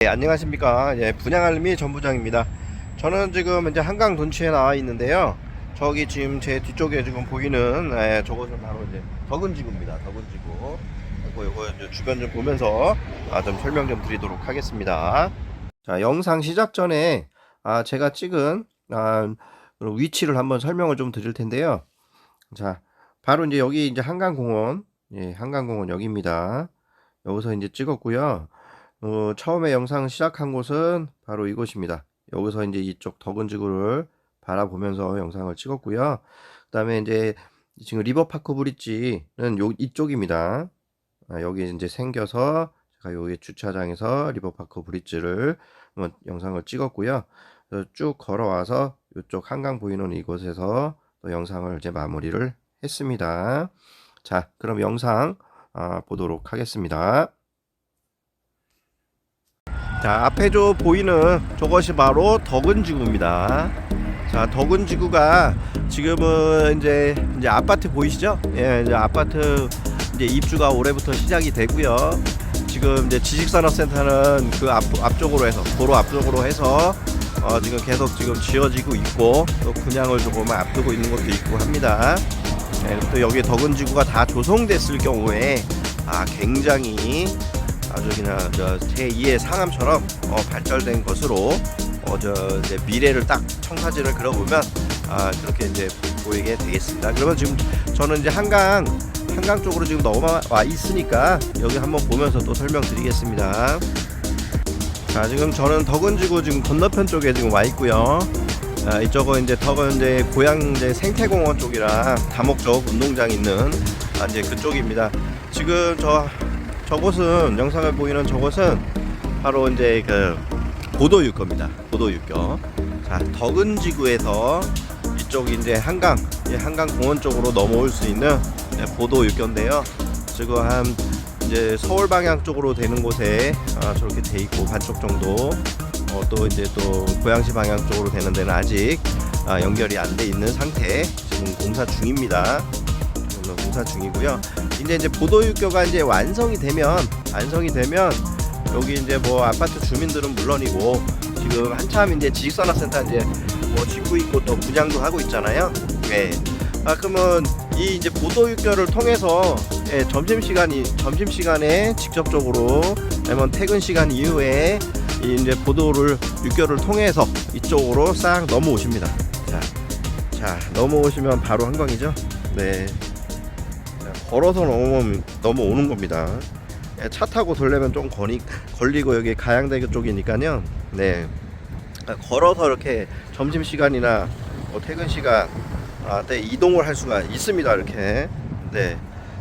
네, 안녕하십니까. 예, 분양알림이 전부장입니다. 저는 지금 이제 한강 돈치에 나와 있는데요. 저기 지금 제 뒤쪽에 지금 보이는 예, 저것은 바로 이제 덕은지구입니다. 덕은지구. 그리고 이제 주변 좀 보면서 아, 좀 설명 좀 드리도록 하겠습니다. 자, 영상 시작 전에 아, 제가 찍은 아, 위치를 한번 설명을 좀 드릴 텐데요. 자, 바로 이제 여기 이제 한강공원, 예, 한강공원 여기입니다. 여기서 이제 찍었고요. 어, 처음에 영상 시작한 곳은 바로 이곳입니다. 여기서 이제 이쪽 덕은지구를 바라보면서 영상을 찍었고요. 그 다음에 이제 지금 리버파크 브릿지는 요, 이쪽입니다. 아, 여기 이제 생겨서 제가 여기 주차장에서 리버파크 브릿지를 영상을 찍었고요. 쭉 걸어와서 이쪽 한강 보이는 이곳에서 또 영상을 이제 마무리를 했습니다. 자, 그럼 영상 아, 보도록 하겠습니다. 자, 앞에 저 보이는 저것이 바로 덕은지구입니다. 자, 덕은지구가 지금은 이제 이제 아파트 보이시죠? 예, 이제 아파트 이제 입주가 올해부터 시작이 되고요. 지금 이제 지식산업센터는 그 앞, 앞쪽으로 해서 도로 앞쪽으로 해서 어, 지금 계속 지금 지어지고 있고 또 분양을 조금 앞두고 있는 것도 있고 합니다. 예, 또 여기 덕은지구가 다 조성됐을 경우에 아 굉장히 아주 그냥 저 제2의 상암처럼 어, 발달된 것으로 어, 저 이제 미래를 딱 청사진을 그려보면 아, 그렇게 이제 보이게 되겠습니다. 그러면 지금 저는 이제 한강 한강 쪽으로 지금 넘어와 있으니까 여기 한번 보면서 또 설명드리겠습니다. 자 지금 저는 덕은지구 지금 건너편 쪽에 지금 와 있고요. 아, 이쪽은 이제 덕은 이제 고양 이제 생태공원 쪽이랑 다목적 운동장 있는 아, 이제 그쪽입니다. 지금 저 저곳은 영상을 보이는 저곳은 바로 이제 그 고도육 겁니다. 고도육교. 자 덕은 지구에서 이쪽 이제 한강 이 한강 공원 쪽으로 넘어올 수 있는 네, 보도육교인데요. 지금 한 이제 서울 방향 쪽으로 되는 곳에 아, 저렇게 돼 있고 반쪽 정도 어, 또 이제 또 고양시 방향 쪽으로 되는 데는 아직 아, 연결이 안 돼 있는 상태 지금 공사 중입니다. 지금 공사 중이고요. 이제 이제 보도육교가 이제 완성이 되면 완성이 되면 여기 이제 뭐 아파트 주민들은 물론이고 지금 한참 이제 지식산업센터 이제 뭐 짓고 있고 또 분양도 하고 있잖아요. 네. 아 그러면 이 이제 보도육교를 통해서 예, 점심 시간이 점심 시간에 직접적으로 아니면 퇴근 시간 이후에 이 이제 보도를 육교를 통해서 이쪽으로 싹 넘어오십니다. 자, 자 넘어오시면 바로 한강이죠. 네. 자, 걸어서 넘어 넘어오는 겁니다. 예, 차 타고 돌려면 좀 거리, 걸리고 여기 가양대교 쪽이니까요. 네. 아, 걸어서 이렇게 점심 시간이나 뭐 퇴근 시간 아, 때 이동을 할 수가 있습니다. 이렇게. 네.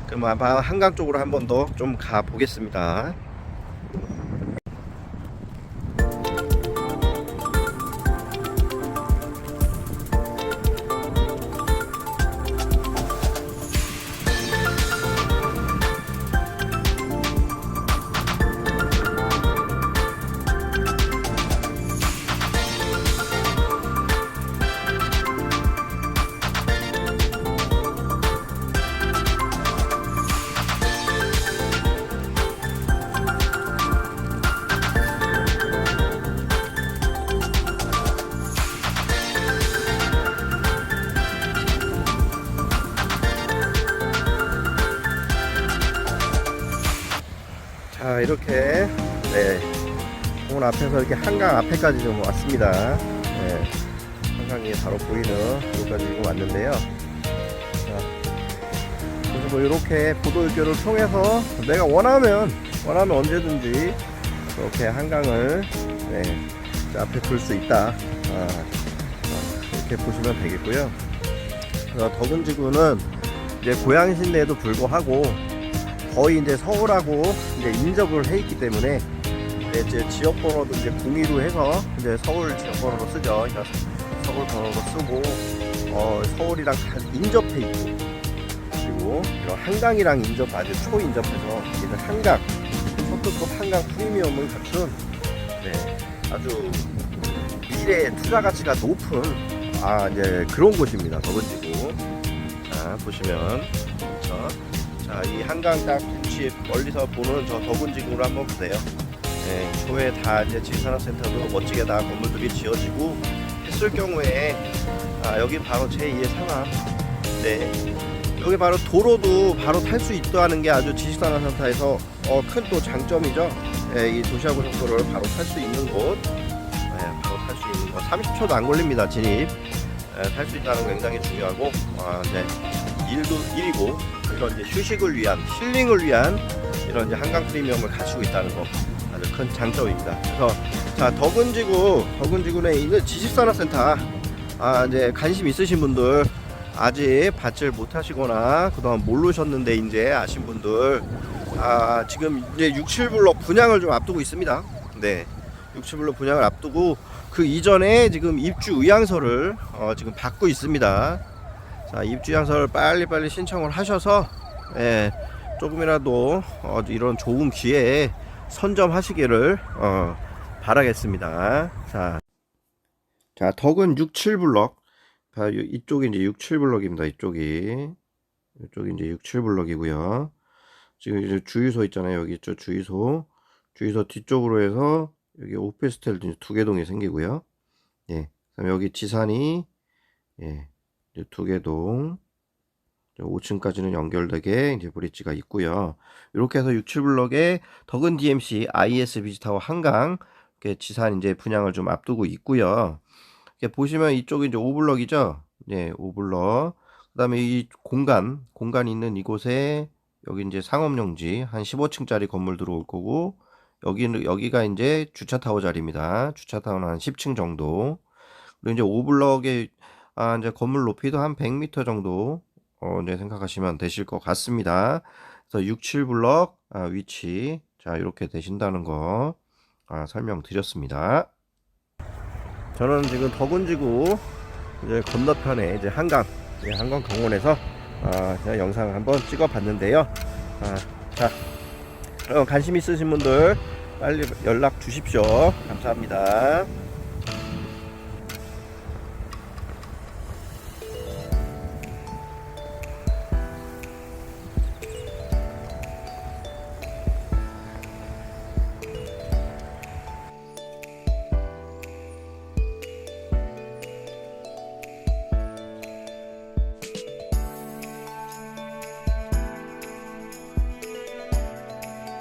그럼 아마 한강 쪽으로 한 번 더 좀 가 보겠습니다. 자 이렇게 네 오늘 앞에서 이렇게 한강 앞에까지 좀 왔습니다. 네, 한강이 바로 보이는 여기까지 지금 왔는데요. 자, 그래서 뭐 이렇게 보도육교를 통해서 내가 원하면 원하면 언제든지 이렇게 한강을 네, 저 앞에 둘수 있다. 아, 아, 이렇게 보시면 되겠고요. 덕은지구는 이제 고양시인데도 불구하고 거의 이제 서울하고 이제 인접을 해 있기 때문에 이제 지역 번호도 이제 02로 해서 이제 서울 지역 번호로 쓰죠. 그러니까 서울 번호로 쓰고 어, 서울이랑 다 인접해 있고 그리고 이런 한강이랑 인접 아주 초인접해서 이제 한강 초특급 한강 프리미엄을 갖춘 네, 아주 미래 투자 가치가 높은 아 이제 그런 곳입니다. 더번지구 자 보시면 그렇죠. 자, 이 한강 딱 위치 멀리서 보는 저 덕은지구를 한번 보세요. 예, 초에 다 이제 지산업센터도 멋지게 다 건물들이 지어지고 했을 경우에 아, 여기 바로 제2의 상암. 네. 여기 바로 도로도 바로 탈 수 있다는 게 아주 지식산업센터에서 어, 큰 또 장점이죠. 예, 이 도시하고 정도를 바로 탈 수 있는 곳, 예, 바로 탈 수 있는 곳, 30초도 안 걸립니다 진입. 예, 탈수 있다는 거 굉장히 중요하고, 아, 이제 일도 일이고 이런 이제 휴식을 위한 힐링을 위한 이런 이제 한강 프리미엄을 갖추고 있다는 거 아주 큰 장점입니다. 그래서 자 덕은지구 덕은지구 내에 있는 지식산업센터 아 이제 관심 있으신 분들 아직 받질 못하시거나 그동안 모르셨는데 이제 아신 분들 아 지금 이제 6, 7블록 분양을 좀 앞두고 있습니다. 네. 6, 7블록 분양을 앞두고 그 이전에 지금 입주 의향서를 어, 지금 받고 있습니다. 자 입주 의향서를 빨리빨리 신청을 하셔서 예, 조금이라도 어, 이런 좋은 기회에 선점하시기를 어, 바라겠습니다. 자, 자 덕은 6, 7블럭. 자, 요- 이쪽이 이제 6, 7블럭입니다. 이쪽이. 이쪽이 이제 6, 7블럭이고요. 지금 이제 주유소 있잖아요. 여기 있죠. 주유소. 주유소 뒤쪽으로 해서 여기 오피스텔 두 개 동이 생기고요. 예. 그다음에 여기 지산이 예. 이제 두개 동. 5층까지는 연결되게 이제 브릿지가 있고요. 이렇게 해서 6, 7블럭에 덕은 DMC IS 비지타워 한강 이렇게 지산 이제 분양을 좀 앞두고 있고요. 이렇게 보시면 이쪽이 이제 5블럭이죠. 네, 5블럭. 그다음에 이 공간, 공간 있는 이곳에 여기 이제 상업용지 한 15층짜리 건물 들어올 거고 여기는 여기가 이제 주차 타워 자리입니다. 주차 타워는 한 10층 정도. 그리고 이제 5블럭의 아 이제 건물 높이도 한 100m 정도 어, 네, 생각하시면 되실 것 같습니다. 그래서 6, 7블럭 아, 위치 자 이렇게 되신다는 거 아, 설명드렸습니다. 저는 지금 덕운지구 이제 건너편에 이제 한강 이제 한강 공원에서 아, 제가 영상을 한번 찍어봤는데요. 아, 자 관심 있으신 분들 빨리 연락 주십시오. 감사합니다.